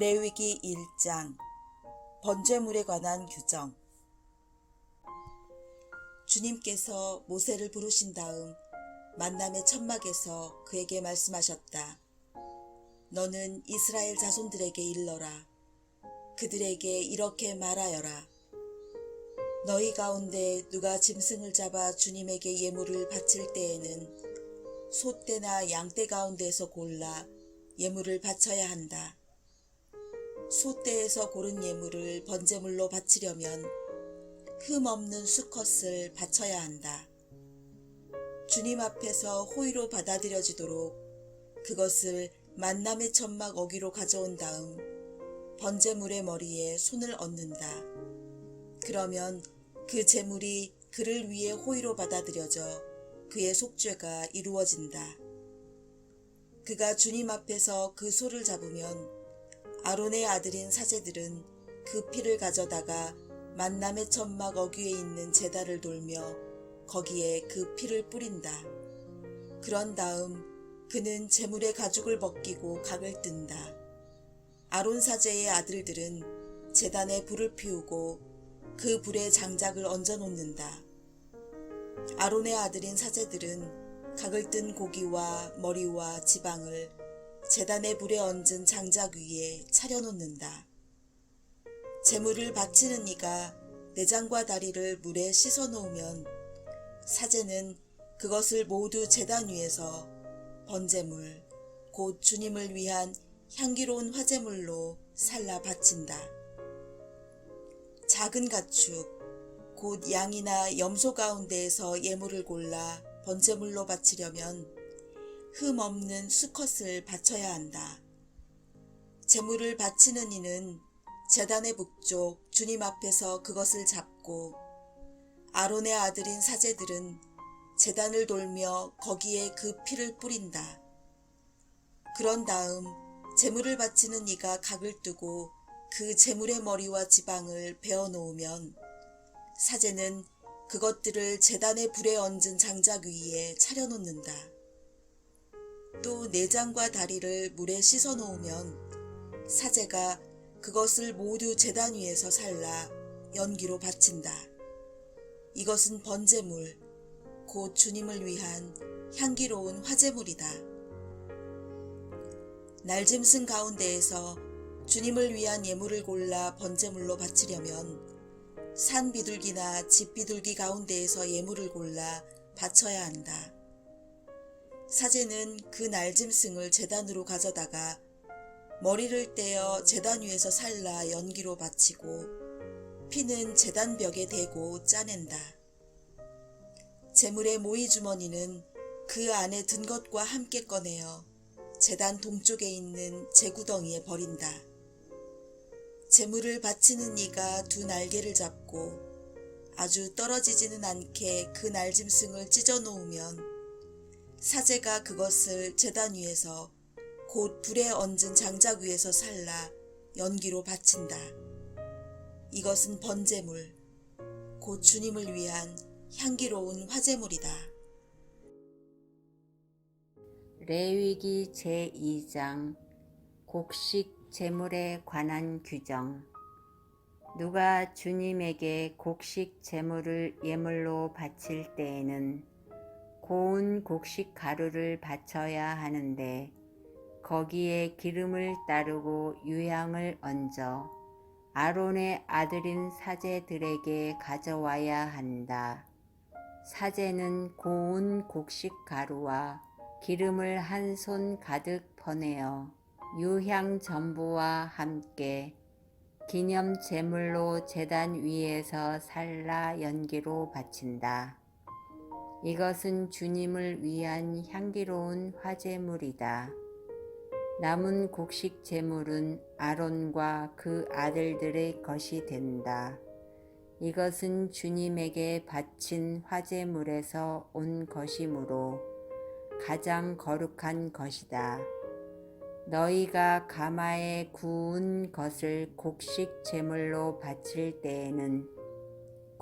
레위기 1장 번제물에 관한 규정 주님께서 모세를 부르신 다음 만남의 천막에서 그에게 말씀하셨다. 너는 이스라엘 자손들에게 일러라. 그들에게 이렇게 말하여라. 너희 가운데 누가 짐승을 잡아 주님에게 예물을 바칠 때에는 소떼나 양떼 가운데서 골라 예물을 바쳐야 한다. 소떼에서 고른 예물을 번제물로 바치려면 흠 없는 수컷을 바쳐야 한다. 주님 앞에서 호의로 받아들여지도록 그것을 만남의 천막 어기로 가져온 다음 번제물의 머리에 손을 얹는다. 그러면 그 제물이 그를 위해 호의로 받아들여져 그의 속죄가 이루어진다. 그가 주님 앞에서 그 소를 잡으면 아론의 아들인 사제들은 그 피를 가져다가 만남의 천막 어귀에 있는 제단을 돌며 거기에 그 피를 뿌린다. 그런 다음 그는 제물의 가죽을 벗기고 각을 뜬다. 아론 사제의 아들들은 제단에 불을 피우고 그 불에 장작을 얹어 놓는다. 아론의 아들인 사제들은 각을 뜬 고기와 머리와 지방을 제단의 불에 얹은 장작 위에 차려놓는다. 제물을 바치는 이가 내장과 다리를 물에 씻어 놓으면 사제는 그것을 모두 제단 위에서 번제물, 곧 주님을 위한 향기로운 화제물로 살라 바친다. 작은 가축, 곧 양이나 염소 가운데에서 예물을 골라 번제물로 바치려면 흠 없는 수컷을 바쳐야 한다. 제물을 바치는 이는 제단의 북쪽 주님 앞에서 그것을 잡고 아론의 아들인 사제들은 제단을 돌며 거기에 그 피를 뿌린다. 그런 다음 제물을 바치는 이가 각을 뜨고 그 제물의 머리와 지방을 베어 놓으면 사제는 그것들을 제단의 불에 얹은 장작 위에 차려놓는다. 또 내장과 다리를 물에 씻어 놓으면 사제가 그것을 모두 제단 위에서 살라 연기로 바친다. 이것은 번제물, 곧 주님을 위한 향기로운 화제물이다. 날짐승 가운데에서 주님을 위한 예물을 골라 번제물로 바치려면 산 비둘기나 집 비둘기 가운데에서 예물을 골라 바쳐야 한다. 사제는 그 날짐승을 제단으로 가져다가 머리를 떼어 제단 위에서 살라 연기로 바치고 피는 제단 벽에 대고 짜낸다. 제물의 모이 주머니는 그 안에 든 것과 함께 꺼내어 제단 동쪽에 있는 제구덩이에 버린다. 제물을 바치는 이가 두 날개를 잡고 아주 떨어지지는 않게 그 날짐승을 찢어 놓으면 사제가 그것을 제단 위에서 곧 불에 얹은 장작 위에서 살라 연기로 바친다. 이것은 번제물, 곧 주님을 위한 향기로운 화제물이다. 레위기 제2장 곡식 제물에 관한 규정 누가 주님에게 곡식 제물을 예물로 바칠 때에는 고운 곡식 가루를 바쳐야 하는데 거기에 기름을 따르고 유향을 얹어 아론의 아들인 사제들에게 가져와야 한다. 사제는 고운 곡식 가루와 기름을 한 손 가득 퍼내어 유향 전부와 함께 기념 제물로 제단 위에서 살라 연기로 바친다. 이것은 주님을 위한 향기로운 화제물이다. 남은 곡식 제물은 아론과 그 아들들의 것이 된다. 이것은 주님에게 바친 화제물에서 온 것이므로 가장 거룩한 것이다. 너희가 가마에 구운 것을 곡식 제물로 바칠 때에는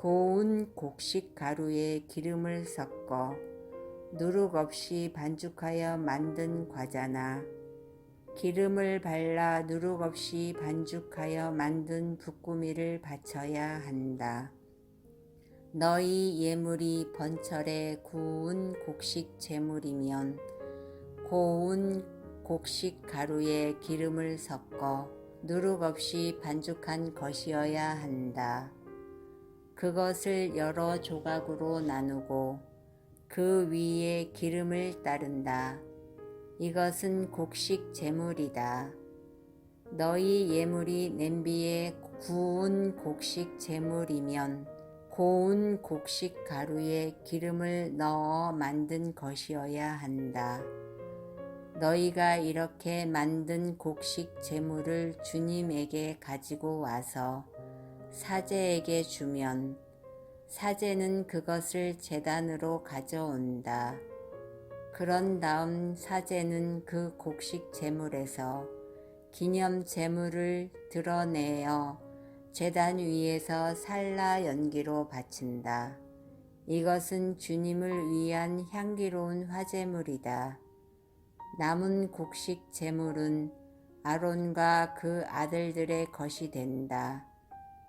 고운 곡식 가루에 기름을 섞어 누룩 없이 반죽하여 만든 과자나 기름을 발라 누룩 없이 반죽하여 만든 부꾸미를 바쳐야 한다. 너희 예물이 번철에 구운 곡식 제물이면 고운 곡식 가루에 기름을 섞어 누룩 없이 반죽한 것이어야 한다. 그것을 여러 조각으로 나누고 그 위에 기름을 따른다. 이것은 곡식 제물이다. 너희 예물이 냄비에 구운 곡식 제물이면 고운 곡식 가루에 기름을 넣어 만든 것이어야 한다. 너희가 이렇게 만든 곡식 제물을 주님에게 가지고 와서 사제에게 주면 사제는 그것을 제단으로 가져온다. 그런 다음 사제는 그 곡식 제물에서 기념 제물을 드러내어 제단 위에서 살라 연기로 바친다. 이것은 주님을 위한 향기로운 화제물이다. 남은 곡식 제물은 아론과 그 아들들의 것이 된다.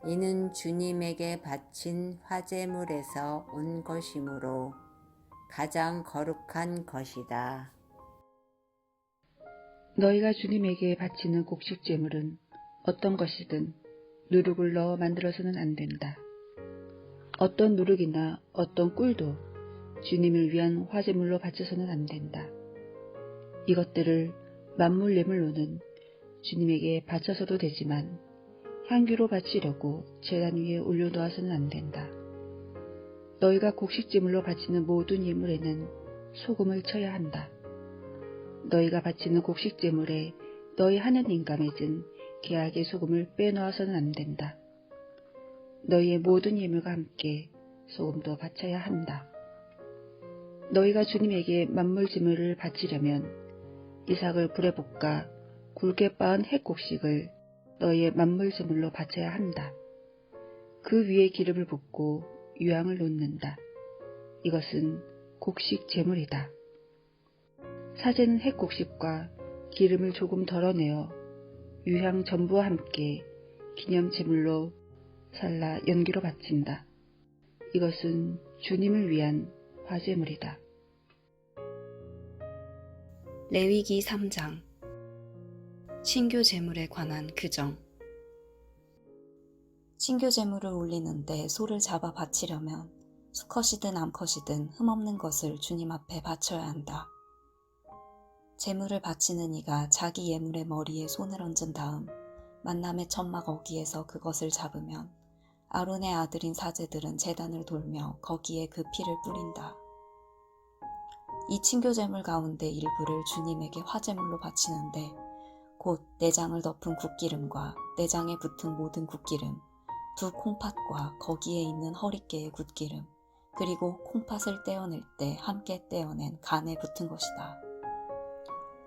이는 주님에게 바친 화제물에서 온 것이므로 가장 거룩한 것이다. 너희가 주님에게 바치는 곡식 제물은 어떤 것이든 누룩을 넣어 만들어서는 안 된다. 어떤 누룩이나 어떤 꿀도 주님을 위한 화제물로 바쳐서는 안 된다. 이것들을 만물 예물로는 주님에게 바쳐서도 되지만 향기로 바치려고 제단 위에 올려놓아서는 안 된다. 너희가 곡식제물로 바치는 모든 예물에는 소금을 쳐야 한다. 너희가 바치는 곡식제물에 너희 하느님과 맺은 계약의 소금을 빼놓아서는 안 된다. 너희의 모든 예물과 함께 소금도 바쳐야 한다. 너희가 주님에게 만물제물을 바치려면 이삭을 불에 볶아 굵게 빻은 핵곡식을 너희의 만물 제물로 바쳐야 한다. 그 위에 기름을 붓고 유향을 놓는다. 이것은 곡식 제물이다. 사제는 핵곡식과 기름을 조금 덜어내어 유향 전부와 함께 기념 제물로 살라 연기로 바친다. 이것은 주님을 위한 화제물이다. 레위기 3장 신교 제물에 관한 규정 신교 제물을 올리는데 소를 잡아 바치려면 수컷이든 암컷이든 흠없는 것을 주님 앞에 바쳐야 한다. 제물을 바치는 이가 자기 예물의 머리에 손을 얹은 다음 만남의 천막 어기에서 그것을 잡으면 아론의 아들인 사제들은 제단을 돌며 거기에 그 피를 뿌린다. 이 친교 제물 가운데 일부를 주님에게 화제물로 바치는데 곧 내장을 덮은 굿기름과 내장에 붙은 모든 굿기름, 두 콩팥과 거기에 있는 허리깨의 굿기름, 그리고 콩팥을 떼어낼 때 함께 떼어낸 간에 붙은 것이다.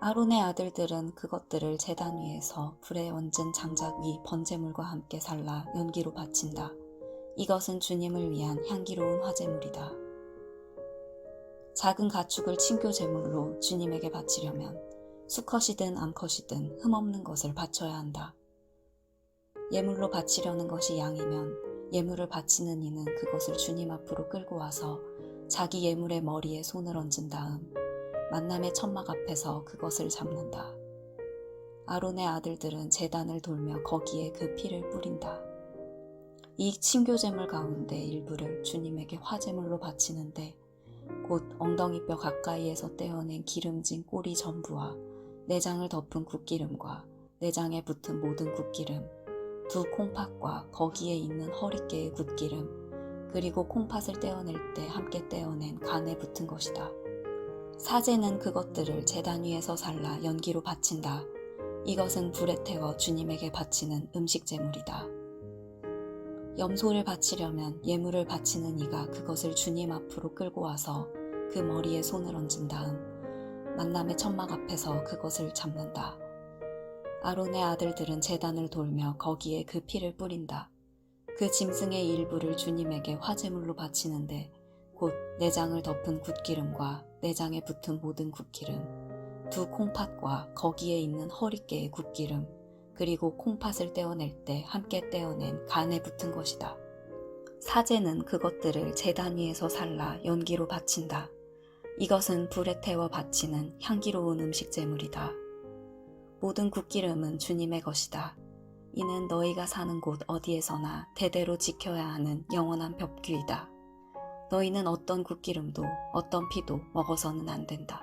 아론의 아들들은 그것들을 제단 위에서 불에 얹은 장작 위 번제물과 함께 살라 연기로 바친다. 이것은 주님을 위한 향기로운 화제물이다. 작은 가축을 친교 제물로 주님에게 바치려면 수컷이든 암컷이든 흠없는 것을 바쳐야 한다. 예물로 바치려는 것이 양이면 예물을 바치는 이는 그것을 주님 앞으로 끌고 와서 자기 예물의 머리에 손을 얹은 다음 만남의 천막 앞에서 그것을 잡는다. 아론의 아들들은 제단을 돌며 거기에 그 피를 뿌린다. 이 친교제물 가운데 일부를 주님에게 화제물로 바치는데 곧 엉덩이뼈 가까이에서 떼어낸 기름진 꼬리 전부와 내장을 덮은 굿기름과 내장에 붙은 모든 굿기름, 두 콩팥과 거기에 있는 허리깨의 굿기름, 그리고 콩팥을 떼어낼 때 함께 떼어낸 간에 붙은 것이다. 사제는 그것들을 제단 위에서 살라 연기로 바친다. 이것은 불에 태워 주님에게 바치는 음식 제물이다. 염소를 바치려면 예물을 바치는 이가 그것을 주님 앞으로 끌고 와서 그 머리에 손을 얹은 다음 만남의 천막 앞에서 그것을 잡는다. 아론의 아들들은 제단을 돌며 거기에 그 피를 뿌린다. 그 짐승의 일부를 주님에게 화제물로 바치는데 곧 내장을 덮은 굿기름과 내장에 붙은 모든 굿기름, 두 콩팥과 거기에 있는 허리깨의 굿기름, 그리고 콩팥을 떼어낼 때 함께 떼어낸 간에 붙은 것이다. 사제는 그것들을 제단 위에서 살라 연기로 바친다. 이것은 불에 태워 바치는 향기로운 음식 제물이다. 모든 굿기름은 주님의 것이다. 이는 너희가 사는 곳 어디에서나 대대로 지켜야 하는 영원한 법규이다. 너희는 어떤 굿기름도 어떤 피도 먹어서는 안 된다.